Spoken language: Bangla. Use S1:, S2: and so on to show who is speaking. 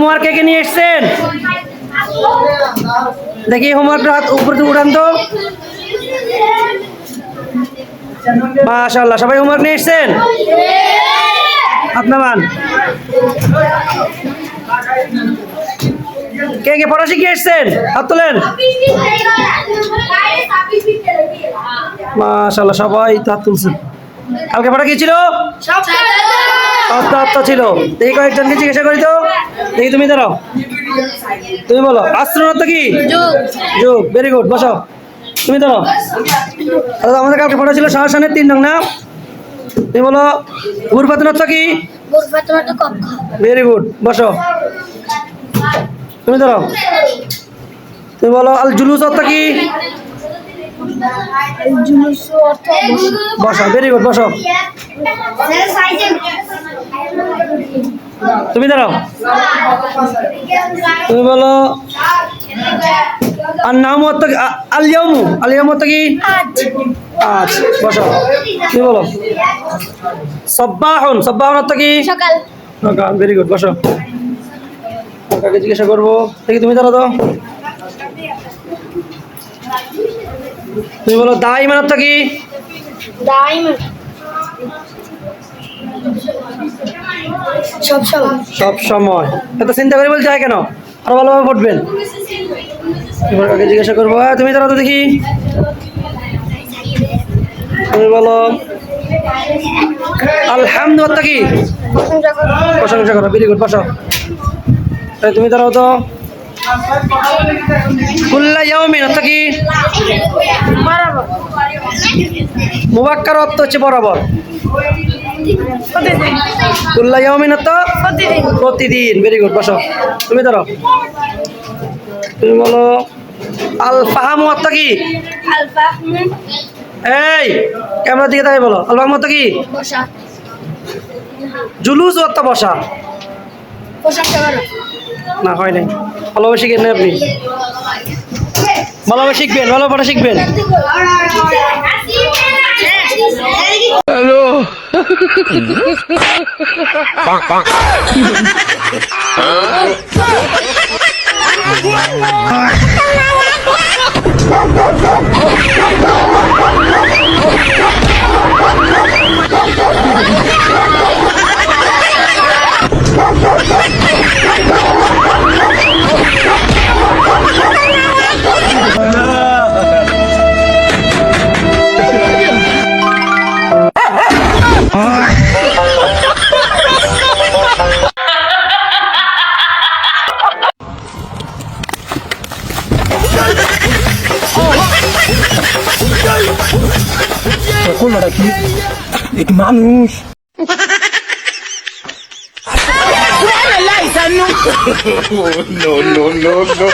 S1: হোমওয়ার্ক কে নিয়ে এসছেন? দেখি হোমওয়ার্ক হাত উপরে তো উঠান তো। মাশাআল্লাহ সবাই হোমওয়ার্ক নিয়ে এসছেন? আপনার মান? কে কে পড়া শিখে এসছেন? হাত তোলেন। মাশাআল্লাহ সবাই তো হাত তুলছেন। কালকে পড়া কি ছিল? আত্মা ছিল। দেখি কয়েকজনকে জিজ্ঞাসা করি তো। দেখি তুমি দাঁড়াও তুমি বলো আশ্রণ কি? যোগ ভেরি গুড বসো তুমি দাঁড়াও দাদা আমাদের কালকে পড়া ছিল শাহসানের তিন নং না? তুমি বলো গুরুপাতন অর্থ কি? ভেরি গুড বসো তুমি দাঁড়াও তুমি বলো আল জুলুস অর্থ কি? বসো ভেরি গুড বসো তুমি দাঁড়াও। তুমি বলো আর নাম আ- আলিয়ামু আলিয়ামু অর্থ কি? আজ। বসো। তুমি বলো। সব্বাহন। সব্বাহন অর্থ কি?
S2: সকাল।
S1: ভেরি গুড বসো। কাকে জিজ্ঞাসা করব। দেখি তুমি দাঁড়াও তো। তুমি বলো দাই মানে অর্থ কি?
S2: সব সময়।
S1: এত চিন্তা করে বলতে হয় কেন? আরও ভালোভাবে পড়বেন। এবার কাকে জিজ্ঞাসা করব? হ্যাঁ তুমি দাঁড়াও তো দেখি। তুমি বলো। আলহামদু অর্থ কি
S2: প্রশংসা করো
S1: ভেরি গুড বসো। তুমি দাঁড়াও তো। কুল্লা ইয়াউমিন অর্থ কি? মুবাক্কার অর্থ হচ্ছে বরাবর। কুল্লা ইয়াউমিন অর্থ
S2: প্রতিদিন।
S1: ভেরি গুড বসো। তুমি দাঁড়াও তুমি বলো আল ফাহামু অর্থ কি এই ক্যামেরার দিকে তাই বলো। আল ফাহামু অর্থ কি
S2: বসা।
S1: জুলুস অর্থ বসা? না হয় নাই। ভালোভাবে শিখেন আপনি। ভালোভাবে শিখবেন ভালো পড়া শিখবেন
S3: কোনটা কি একটু মানুষ no, no, no, no.